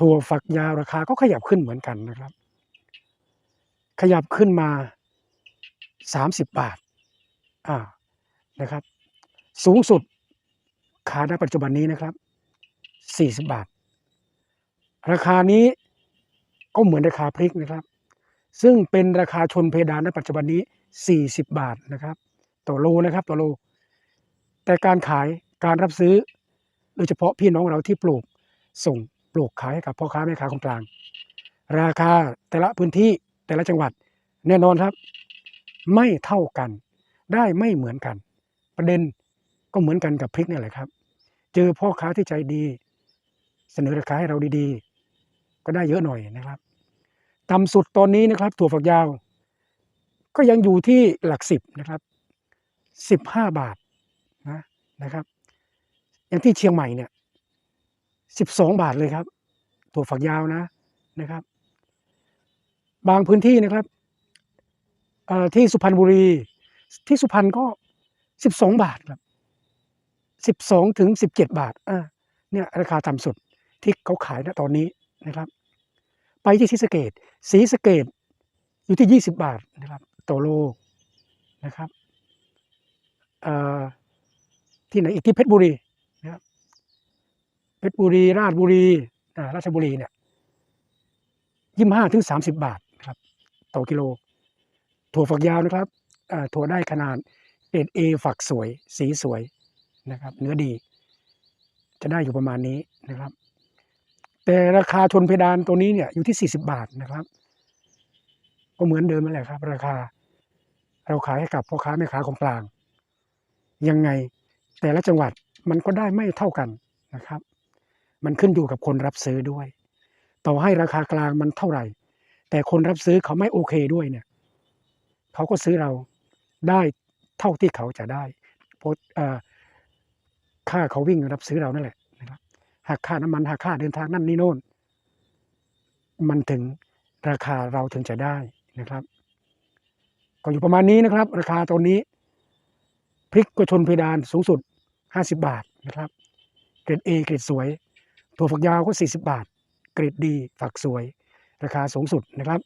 ถั่วฝักยาวราคาก็ขยับขึ้นเหมือนกันนะครับ ขยับขึ้นมา 30 บาทอ่านะครับ สูงสุดขาณปัจจุบันนี้นะครับ 40 บาท ราคานี้ก็เหมือนราคาพริกนะครับ ซึ่งเป็นราคาชนเพดานณปัจจุบันนี้ 40 บาทนะครับต่อโลนะครับต่อโล แต่การขายการรับซื้อโดยเฉพาะพี่น้องเราที่ปลูกส่ง ปลูกขายให้กับพ่อค้าแม่ค้าคนกลาง ราคาแต่ละพื้นที่แต่ละจังหวัดแน่นอนครับ ไม่เท่ากัน ได้ไม่เหมือนกัน ประเด็นก็เหมือนกันกับพริกนี่แหละครับ เจอพ่อค้าที่ใจดี เสนอราคาให้เราดีๆ ก็ได้เยอะหน่อยนะครับต่ำสุดตอนนี้นะครับ ถั่วฝักยาว ก็ยังอยู่ที่หลักสิบนะครับสิบห้าบาทนะนะครับ อย่างที่เชียงใหม่เนี่ย สิบสองบาทเลยครับ ถั่วฝักยาวนะนะครับ บางพื้นที่นะครับที่สุพรรณบุรีที่สุพรรณก็สิบสองบาทครับสิบสองถึงสิบเจ็ดบาทอ่าเนี่ยราคาต่ำสุดที่เขาขายณตอนนี้นะครับ ไปที่ศรีสะเกดศรีสะเกดอยู่ที่ยี่สิบาทนะครับต่อโลนะครับที่ไหนอีกที่เพชรบุรีนะครับ เพชรบุรี ราชบุรีราชบุรีเนี่ยยี่ห้าถึงสามสิบาทครับต่อกิโล ถั่วฝักยาวนะครับถั่วได้ขนาดเกรดเอฝักสวย สีสวยนะครับ เนื้อดี จะได้อยู่ประมาณนี้นะครับ แต่ราคาชนเพดานตัวนี้เนี่ยอยู่ที่ 40 บาทนะครับ ก็เหมือนเดิมนั่นแหละครับ ราคาเราขายให้กับพ่อค้าแม่ค้าของกลาง ยังไงแต่ละจังหวัดมันก็ได้ไม่เท่ากันนะครับ มันขึ้นอยู่กับคนรับซื้อด้วย ต่อให้ราคากลางมันเท่าไหร่ แต่คนรับซื้อเขาไม่โอเคด้วยเนี่ยเขาก็ซื้อเราได้เท่าที่เขาจะได้เพราะค่าเขาวิ่งรับซื้อเรานั่นแหละนะครับหักค่าน้ำมันหักค่าเดินทางนั่นนี่โน่น มันถึงราคาเราถึงจะได้นะครับ ก็อยู่ประมาณนี้นะครับ ราคาตัวนี้พริกก็ชนเพดานสูงสุด 50 บาทนะครับ เกรด A เกรดสวย ถั่วฝักยาวก็ 40 บาท กรดดีฝักสวย ราคาสูงสุดนะครับ